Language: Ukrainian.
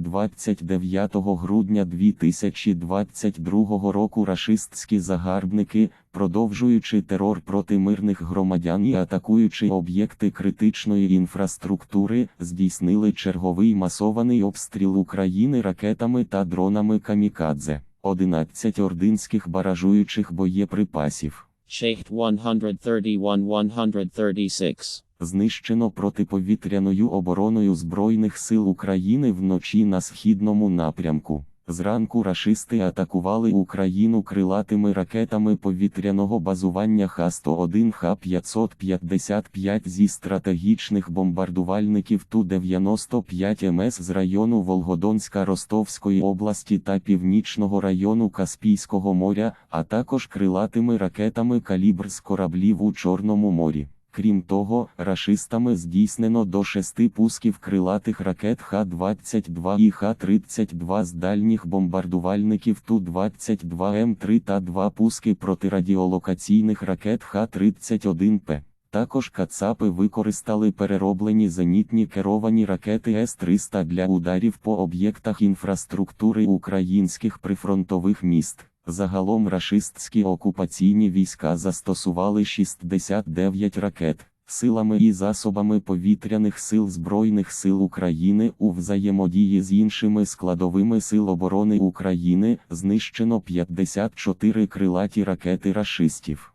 29 грудня 2022 року рашистські загарбники, продовжуючи терор проти мирних громадян і атакуючи об'єкти критичної інфраструктури, здійснили черговий масований обстріл України ракетами та дронами камікадзе. 11 ординських баражуючих боєприпасів. Shaykh 131-136. Знищено протиповітряною обороною Збройних сил України вночі на східному напрямку. Зранку рашисти атакували Україну крилатими ракетами повітряного базування Х-101 Х-555 зі стратегічних бомбардувальників Ту-95 МС з району Волгодонська Ростовської області та північного району Каспійського моря, а також крилатими ракетами калібр з кораблів у Чорному морі. Крім того, рашистами здійснено до шести пусків крилатих ракет Х-22 і Х-32 з дальніх бомбардувальників Ту-22М3 та два пуски протирадіолокаційних ракет Х-31П. Також кацапи використали перероблені зенітні керовані ракети С-300 для ударів по об'єктах інфраструктури українських прифронтових міст. Загалом рашистські окупаційні війська застосували 69 ракет. Силами і засобами повітряних сил Збройних сил України у взаємодії з іншими складовими сил оборони України знищено 54 крилаті ракети рашистів.